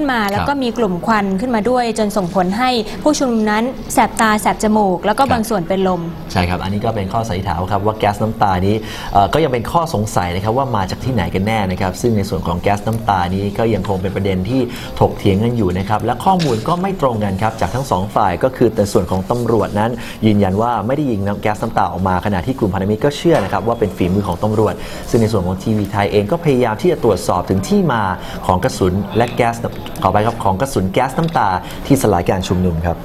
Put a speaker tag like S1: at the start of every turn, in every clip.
S1: ขึ้นมา แล้วก็มีกลุ่มควันขึ้นมาด้วย จนส่งผลให้ผู้ชุมนุมนั้นแสบตาแสบจมูก แล้วก็บางส่วนเป็นลม
S2: ใช่ครับ อันนี้ก็เป็นข้อสันนิษฐานครับว่าแก๊สน้ำตานี้เอ่อก็ยังเป็นข้อสงสัยนะครับว่ามาจากที่ไหนกันแน่นะครับซึ่งในส่วนของแก๊สน้ำตานี้ก็ยังคงเป็นประเด็นที่ถกเถียงกันอยู่นะครับและข้อมูลก็ไม่ตรงกันครับจากทั้งสองฝ่ายก็คือแต่ส่วนของตำรวจนั้น ยืนยันว่าไม่ได้ยิงน้ำแก๊สน้ำตาออกมาขณะที่กลุ่มพันธมิตรก็เชื่อนะครับว่าเป็นฝีมือของตำรวจ ซึ่งในส่วนของทีวีไทยเองก็พยายามที่จะตรวจสอบถึงที่มาของกระสุนและแก๊สขอไปครับของกระสุนแก๊สน้ำตาที่สลายการชุมนุมครับ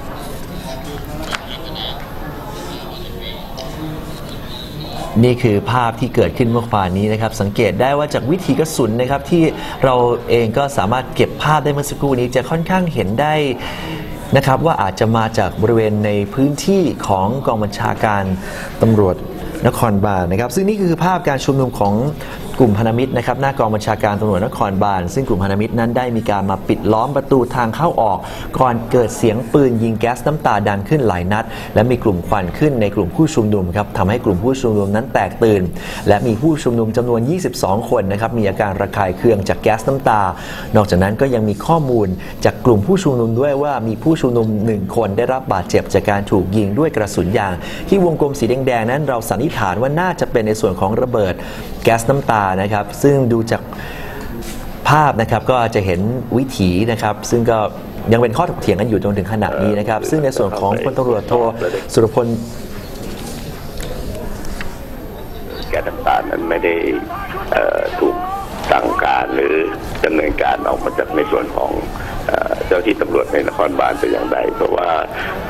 S2: นี่คือภาพที่เกิดขึ้นเมื่อวานนี้นะครับ สังเกตได้ว่าจากวิถีกระสุนนะครับที่เราเองก็สามารถเก็บภาพได้เมื่อสักครู่นี้จะค่อนข้างเห็นได้นะครับว่าอาจจะมาจากบริเวณในพื้นที่ของกองบัญชาการตำรวจนครบาลนะครับ ซึ่งนี่คือภาพการชุมนุมของ กลุ่มพันธมิตรนะครับหน้ากองบัญชาการตำรวจนครบาล ซึ่งกลุ่มพันธมิตรนั้นได้มีการมาปิดล้อมประตูทางเข้าออก ก่อนเกิดเสียงปืนยิงแก๊สน้ำตาดังขึ้นหลายนัด และมีกลุ่มควันขึ้นในกลุ่มผู้ชุมนุมครับทำให้กลุ่มผู้ชุมนุมนั้นแตกตื่น และมีผู้ชุมนุมจำนวน 22 คนนะครับมีอาการระคายเคืองจากแก๊สน้ำตา นอกจากนั้นก็ยังมีข้อมูลจากกลุ่มผู้ชุมนุมด้วยว่ามีผู้ชุมนุมหนึ่งคนได้รับบาดเจ็บจากการถูกยิงด้วยกระสุนยาง ที่วงกลมสีแดงๆนั้นเราสันนิษฐานว่าน่าจะเป็นในส่วนของระเบิดแก๊สน้ำตานะครับ ซึ่งดูจากภาพนะครับก็จะเห็นวิถีนะครับ ซึ่งก็ยังเป็นข้อถกเถียงกันอยู่จนถึงขณะนี้นะครับ ซึ่งในส่วนของพลตำรวจโทสุรพล
S3: แก๊สน้ำตาลนั้นไม่ได้ถูกสั่งการหรือดำเนินการออกมาจากในส่วนของ เอ่อเจ้าที่ตำรวจในนครบาลเป็นอย่างใดเพราะว่า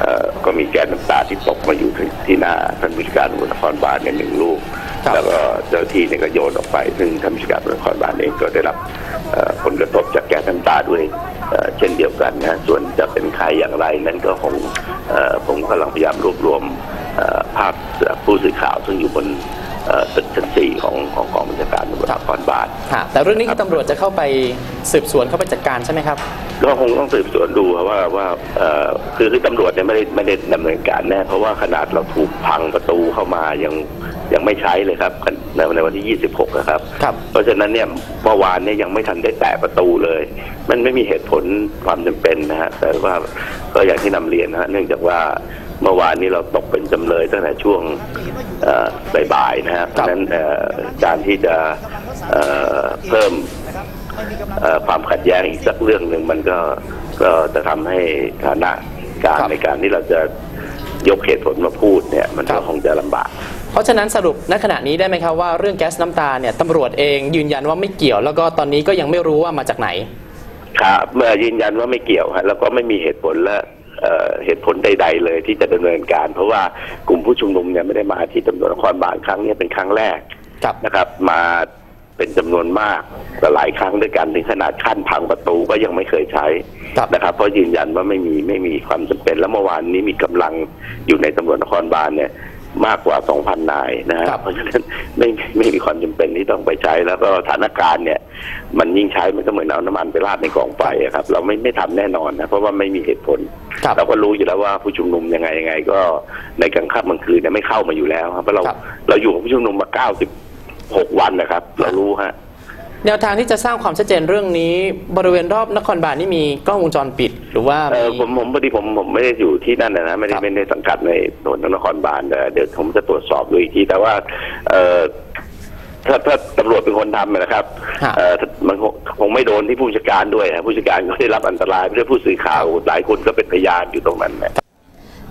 S3: เอ่อก็มีแก๊สน้ำตาที่ตกมาอยู่ที่ที่หน้าท่านผู้จัดการตำรวจนครบาลในยหนึ่งลูก
S2: ครับ
S3: แล้วก็เจ้าที่เนี่ยก็โยนออกไป ซึ่งท่านผู้จัดการตำรวจนครบาลเองก็ได้รับเอ่อผลกระทบจากแก๊สน้ำตาด้วยเอ่อเช่นเดียวกันนะส่วนจะเป็นใครอย่างไรนั้นก็คงเอ่อผมกำลังพยายามรวบรวมเอ่อภาพจากผู้สื่อข่าวซึ่งอยู่บนเอ่อตึกชั้นสี่
S4: แต่เรื่องนี้คือตำรวจจะเข้าไปสืบสวนเข้าไปจัดการใช่ไหมครับ
S3: ก็คงต้องสืบสวนดูครับว่าว่าเอ่อคือคือตำรวจเนี่ยไม่ได้ไม่ได้ดำเนินการแน่เพราะว่าขนาดเราถูกพังประตูเข้ามายังยังไม่ใช้เลยครับในในวันที่ 26 นะครับ
S4: ครับ
S3: เพราะฉะนั้นเนี่ยเมื่อวานเนี่ยยังไม่ทันได้แตะประตูเลย มันไม่มีเหตุผลความจำเป็นนะฮะแต่ว่าก็อย่างที่นำเรียนนะฮะเนื่องจากว่าเมื่อวานนี้เราตกเป็นจำเลยตั้งแต่ช่วงเอ่อบ่ายๆนะฮะเพราะฉะนั้นเอ่อการที่จะ เอ่อเพิ่มเอ่อความขัดแย้งอีกสักเรื่องหนึ่งมันก็ก็จะทำให้ฐานะการ
S4: ครับ
S3: ในการที่เราจะยกเหตุผลมาพูดเนี่ยมัน
S4: ครั
S3: ก็
S4: บ
S3: คงจะลำบาก
S4: เพราะฉะนั้นสรุปณขณะนี้ได้ไหมครับว่าเรื่องแก๊สน้ำตาเนี่ยตำรวจเองยืนยันว่าไม่เกี่ยว แล้วก็ตอนนี้ก็ยังไม่รู้ว่ามาจากไหน
S3: ครับเมื่อยืนยันว่าไม่เกี่ยวฮะแล้วก็ไม่มีเหตุผลและเอ่อเหตุผลใด ๆ เลยที่จะดำเนินการ เพราะว่ากลุ่มผู้ชุมนุมเนี่ยไม่ได้มาที่ตำรวจนครบาลครั้งเนี้เป็นครั้งแรก
S4: ครับ
S3: นะครับมา เป็นจำนวนมากแต่หลายครั้งด้วยกันถึงขนาดขั้นพังประตูก็ยังไม่เคยใช้
S4: ครับ
S3: นะครับ เพราะยืนยันว่าไม่มีไม่มีความจำเป็น แล้วเมื่อวานนี้มีกำลังอยู่ในตำรวจนครบาลเนี่ยมากกว่า2,000นายนะฮะ
S4: ครับ
S3: เพราะฉะนั้นไม่ไม่มีความจำเป็นที่ต้องไปใช้ แล้วก็สถานการณ์เนี่ย มันยิ่งใช้มันก็เหมือนเอาน้ำมันไปราดในกองไฟอะครับ เราไม่ไม่ทำแน่นอนนะเพราะว่าไม่มีเหตุผล
S4: ครับ
S3: เราก็รู้อยู่แล้วว่าผู้ชุมนุมยังไงยังไง ก็ในกลางค่ำกลางคืนเนี่ยไม่เข้ามาอยู่แล้วครับเพราะเรา
S4: ครับ
S3: เราอยู่กับผู้ชุมนุมมา 96วันนะครับ เรารู้ฮะ
S4: แนวทางที่จะสร้างความชัดเจนเรื่องนี้ บริเวณรอบนครบาลนี่มีกล้องวงจรปิดหรือว่า
S3: เออ
S4: มี
S3: ผมผมพอดีผมผมไม่ได้อยู่ที่นั่นนะนะไม่ได้
S4: ครับ
S3: ไม่ได้สังกัดในโซนนครบาลแต่เดี๋ยวผมจะตรวจสอบดูอีกทีแต่ว่า เออถ้าถ้าตำรวจเป็นคนทำนะครับ
S4: ฮะ
S3: เออมันคงคงไม่โดนที่ผู้จัดการด้วยนะผู้จัดการก็ได้รับอันตรายไม่ใช่ผู้สื่อข่าวหลายคนก็เป็นพยานอยู่ตรงนั้นนะ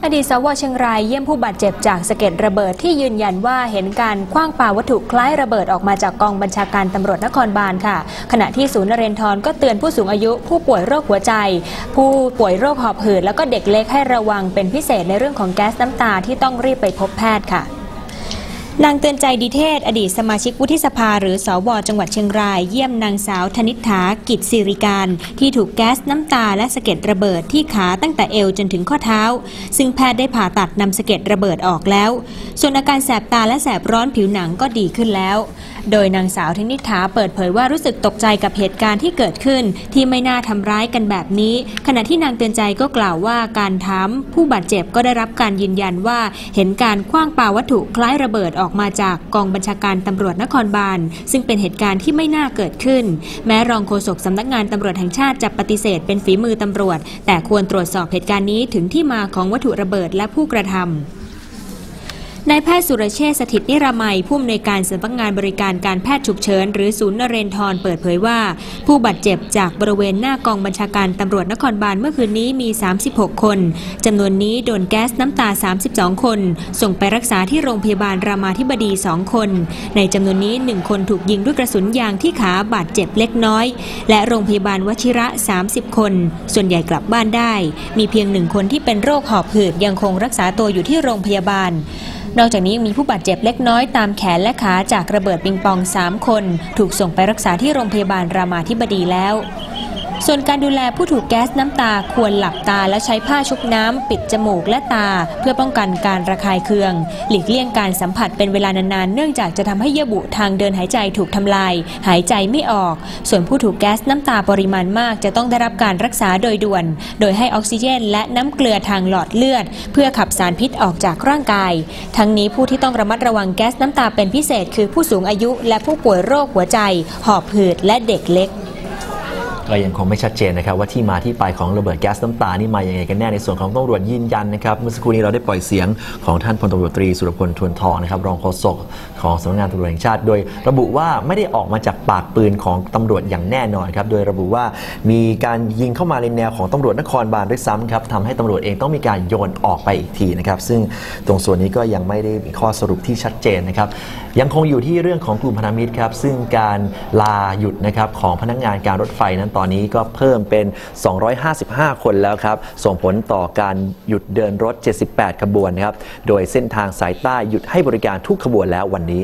S1: อดีตสวเชียงรายเยี่ยมผู้บาดเจ็บจากสะเก็ดระเบิดที่ยืนยันว่าเห็นการคว้างปาวัตถุคล้ายระเบิดออกมาจากกองบัญชาการตำรวจนครบาลค่ะ ขณะที่ศูนย์นเรนทรก็เตือนผู้สูงอายุ ผู้ป่วยโรคหัวใจ ผู้ป่วยโรคหอบหืดแล้วก็เด็กเล็กให้ระวังเป็นพิเศษในเรื่องของแก๊สน้ำตาที่ต้องรีบไปพบแพทย์ค่ะ นางเตือนใจดีเทศ อดีตสมาชิกวุฒิสภาหรือสวจังหวัดเชียงราย เยี่ยมนางสาวธนิษฐากิจสิริการ ที่ถูกแก๊สน้ำตาและสะเก็ดระเบิดที่ขาตั้งแต่เอวจนถึงข้อเท้า ซึ่งแพทย์ได้ผ่าตัดนำสะเก็ดระเบิดออกแล้ว ส่วนอาการแสบตาและแสบร้อนผิวหนังก็ดีขึ้นแล้ว โดยนางสาวธนิษฐาเปิดเผยว่ารู้สึกตกใจกับเหตุการณ์ที่เกิดขึ้น ที่ไม่น่าทำร้ายกันแบบนี้ ขณะที่นางเตือนใจก็กล่าวว่าการถามผู้บาดเจ็บก็ได้รับการยืนยันว่า เห็นการคว้างปาวัตถุคล้ายระเบิดออกอกมาจากกองบัญชาการตำรวจนครบาล ซึ่งเป็นเหตุการณ์ที่ไม่น่าเกิดขึ้น แม้รองโฆษกสำนักงานตำรวจแห่งชาติจะปฏิเสธเป็นฝีมือตำรวจ แต่ควรตรวจสอบเหตุการณ์นี้ถึงที่มาของวัตถุระเบิดและผู้กระทำ นายแพทย์สุรเชษฐ์สถิตนิรามัยผู้อำนวยการสำนักงานบริการการแพทย์ฉุกเฉิน หรือศูนย์นเรนทรเปิดเผยว่า ผู้บาดเจ็บจากบริเวณหน้ากองบัญชาการตำรวจนครบาลเมื่อคืนนี้มี 36 คนจำนวนนี้โดนแก๊สน้ำตา 32 คน ส่งไปรักษาที่โรงพยาบาลรามาธิบดี 2 คน ในจำนวนนี้ 1 คนถูกยิงด้วยกระสุนยางที่ขาบาดเจ็บเล็กน้อย และโรงพยาบาลวชิระ 30 คน ส่วนใหญ่กลับบ้านได้ มีเพียงหนึ่งคนที่เป็นโรคหอบหืดยังคงรักษาตัวอยู่ที่โรงพยาบาลนอกจากนี้มีผู้บาดเจ็บเล็กน้อยตามแขนและขาจากระเบิดปิงปอง 3 คน ถูกส่งไปรักษาที่โรงพยาบาลรามาธิบดีแล้ว ส่วนการดูแลผู้ถูกแก๊สน้ำตาควรหลับตาและใช้ผ้าชุบน้ำปิดจมูกและตา เพื่อป้องกันการระคายเคือง หลีกเลี่ยงการสัมผัสเป็นเวลานานๆ เนื่องจากจะทำให้เยื่อบุทางเดินหายใจถูกทำลาย หายใจไม่ออก ส่วนผู้ถูกแก๊สน้ำตาปริมาณมาก จะต้องได้รับการรักษาโดยด่วน โดยให้ออกซิเจน และน้ำเกลือทางหลอดเลือด เพื่อขับสารพิษออกจากร่างกาย ทั้งนี้ผู้ที่ต้องระมัดระวังแก๊สน้ำตาเป็นพิเศษ คือผู้สูงอายุ และผู้ป่วยโรคหัวใจ หอบหืดและเด็กเล็ก
S2: ก็ยังคงไม่ชัดเจนนะครับว่าที่มาที่ไปของระเบิดแก๊สน้ำตานี่มาอย่างไงกันแน่ในส่วนของตำรวจยืนยันนะครับเมื่อสักครู่นี้เราได้ปล่อยเสียงของท่านพลตำรวจตรีสุรพลทวนทองนะครับรองโฆษกของสำนักงานตำรวจแห่งชาติ โดยระบุว่าไม่ได้ออกมาจากปากปืนของตำรวจอย่างแน่นอนครับโดยระบุว่ามีการยิงเข้ามาในแนวของตำรวจนครบาลด้วยซ้ำครับทำให้ตำรวจเองต้องมีการโยนออกไปอีกทีนะครับซึ่งตรงส่วนนี้ก็ยังไม่ได้มีข้อสรุปที่ชัดเจนนะครับยังคงอยู่ที่เรื่องของกลุ่มพันธมิตรครับซึ่งการลาหยุดนะครับของพนักงานการรถไฟนั้นตอนนี้ก็เพิ่มเป็น 255 คนแล้วครับ ส่งผลต่อการหยุดเดินรถ 78 ขบวนนะครับ โดยเส้นทางสายใต้หยุดให้บริการทุกขบวนแล้ววันนี้